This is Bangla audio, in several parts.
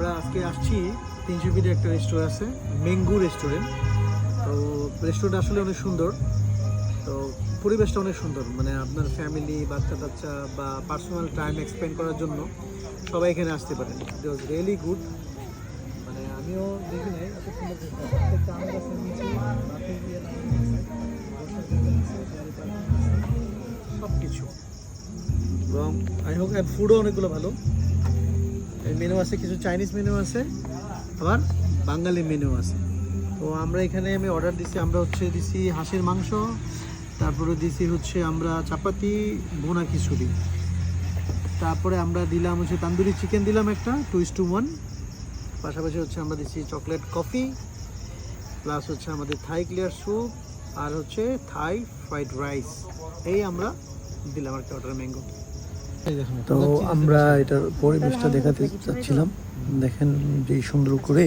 আমরা আজকে আসছি তিনশো একটা রেস্টুরেন্ট আছে মেঙ্গু রেস্টুরেন্ট তো রেস্টুরেন্ট আসলে অনেক সুন্দর। তো পরিবেশটা অনেক সুন্দর মানে আপনার ফ্যামিলি বাচ্চা টাচ্চা বা পার্সোনাল টাইম এক্সপেন্ড করার জন্য সবাই এখানে আসতে পারেন ইট ওয়াজ রিয়েলি গুড মানে আমিও দেখি নাই, এত সুন্দর সব কিছু এবং আই হোক ফুডও অনেকগুলো ভালো। মেনু আছে, কিছু চাইনিজ মেনু আছে, আবার বাঙালি মেনু আছে। তো আমরা এখানে আমি অর্ডার দিছি, আমরা হচ্ছে দিছি হাঁসের মাংস, তারপরে দিছি হচ্ছে আমরা চাপাতি বোনা খিচুড়ি। তারপরে আমরা দিলাম হচ্ছে তান্দুরি চিকেন দিলাম একটা টু ইস টু ওয়ান পাশাপাশি হচ্ছে আমরা দিচ্ছি চকলেট কফি প্লাস হচ্ছে আমাদের থাই ক্লিয়ার স্যুপ আর হচ্ছে থাই ফ্রাইড রাইস এই আমরা দিলাম আর কি অর্ডার ম্যাঙ্গো তো আমরা এটার পরিবেশটা দেখাতে চাচ্ছিলাম। দেখেন যে সুন্দর করে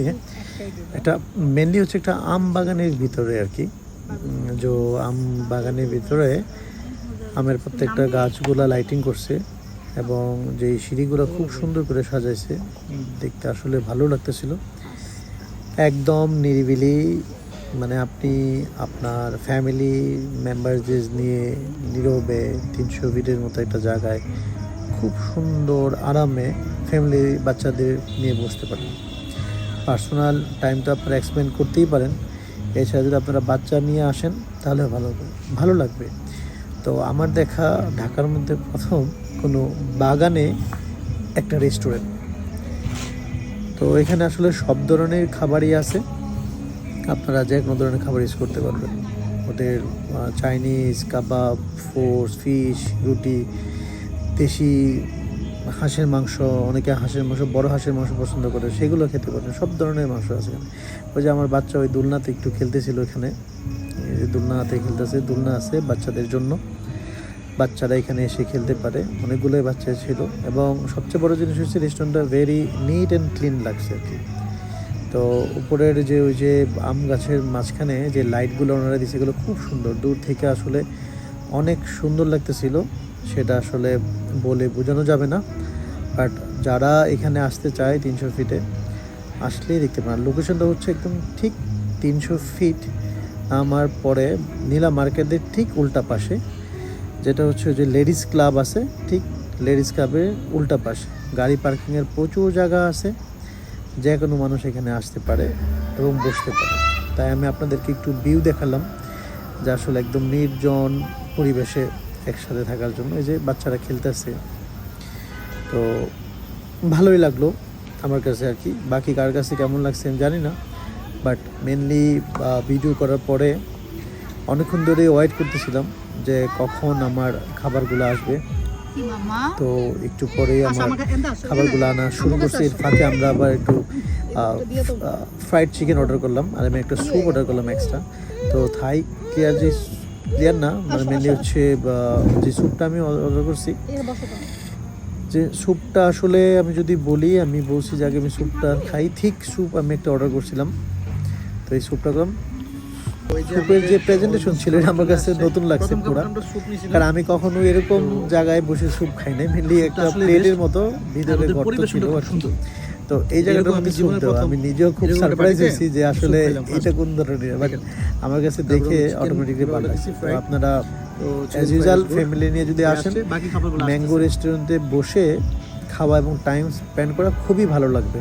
এটা মেনলি হচ্ছে একটা আম বাগানের ভিতরে আর কি। যে আম বাগানের ভিতরে আমের প্রত্যেকটা গাছগুলা লাইটিং করছে এবং যে সিঁড়িগুলো খুব সুন্দর করে সাজাইছে। দেখতে আসলে ভালো লাগতেছিল। একদম নিরিবিলি মানে আপনি আপনার ফ্যামিলি মেম্বারদের নিয়ে নীরবে তিনশো ফিটের মতো একটা জায়গায় খুব সুন্দর আরামে ফ্যামিলি বাচ্চাদের নিয়ে বসতে পারেন। পার্সোনাল টাইম তো আপনারা এক্সপেন্ড করতেই পারেন। এছাড়া যদি আপনারা বাচ্চা নিয়ে আসেন তাহলে ভালো হবে। ভালো লাগবে। তো আমার দেখা ঢাকার মধ্যে প্রথম কোনো বাগানে একটা রেস্টুরেন্ট তো এখানে আসলে সব ধরনের খাবারই আছে। আপনারা যে কোনো ধরনের খাবার ইউজ করতে পারবেন। ওদের চাইনিজ কাবাব ফোর্স ফিশ রুটি। দেশি হাঁসের মাংস, অনেকে হাঁসের মাংস, বড় হাঁসের মাংস পছন্দ করে, সেগুলো খেতে পারেন, সব ধরনের মাংস আছে ওই যে আমার বাচ্চা ওই দোলনাতে একটু খেলতেছিল এখানে যে দোলনাতে খেলতেছে, দোলনা আছে বাচ্চাদের জন্য। বাচ্চারা এখানে এসে খেলতে পারে, অনেকগুলোই বাচ্চা ছিল। এবং সবচেয়ে বড় জিনিস হচ্ছে রেস্টুরেন্টটা ভেরি নিট অ্যান্ড ক্লিন লাগছে আর কি। তো উপরের যে ওই যে আম গাছের মাঝখানে যে লাইটগুলো ওনারা দিয়েছে এগুলো খুব সুন্দর। দূর থেকে আসলে অনেক সুন্দর লাগতেছিল, সেটা আসলে বলে বোঝানো যাবে না। বাট যারা এখানে আসতে চায় তিনশো ফিটে আসলেই দেখতে পান লোকেশনটা হচ্ছে একদম ঠিক তিনশো ফিট আমার পরে নীলা মার্কেটের ঠিক উল্টা পাশে, যেটা হচ্ছে যে লেডিস ক্লাব আছে, ঠিক লেডিস ক্লাবের উল্টা পাশে। গাড়ি পার্কিংয়ের প্রচুর জায়গা আছে, যে কোনো মানুষ এখানে আসতে পারে এবং বসতে পারে। তাই আমি আপনাদেরকে একটু ভিউ দেখালাম, যে আসলে একদম নির্জন পরিবেশে একসাথে থাকার জন্য এই যে বাচ্চারা খেলতেছে। তো ভালোই লাগল আমার কাছে আর কি। বাকি কার কাছে কেমন লাগছে আমি জানি না বাট মেনলি ভিডিও করার পরে অনেকক্ষণ ধরে ওয়েট করতেছিলাম যে কখন আমার খাবারগুলো আসবে। তো একটু পরেই আমার খাবারগুলো আনা শুরু করছি। এর ফাঁকে আমরা আবার একটু ফ্রাইড চিকেন অর্ডার করলাম আর আমি একটা স্যুপ অর্ডার করলাম এক্সট্রা তো থাই ক্লিয়ার যে ক্লিয়ার না? মানে মেনলি হচ্ছে যে স্যুপটা আমি অর্ডার করছি যে স্যুপটা আসলে আমি যদি বলি আমি বলছি যে আগে আমি স্যুপটা খাই ঠিক স্যুপ আমি একটা অর্ডার করছিলাম। তো এই স্যুপটা করলাম স্যুপের যে প্রেজেন্টেশন ছিল এটা আমার কাছে নতুন লাগছে পুরো। কারণ আমি কখনো এরকম জায়গায় বসে স্যুপ খাই নাই মেনলি একটা প্লেটের মতো ভিতরে গর্ত ছিল আর সুন্দর। তো এই জায়গাটা আমি শুনতে আমি নিজেও খুব সারপ্রাইজ হয়েছি যে আসলে এটা কোন ধরনের বাট আমার কাছে দেখে অটোমেটিকলি ভালো লাগছে আপনারা অ্যাজ ইউজুয়াল ফ্যামিলি নিয়ে যদি আসেন ম্যাঙ্গো রেস্টুরেন্টে বসে খাওয়া এবং টাইম স্পেন্ড করা খুবই ভালো লাগবে।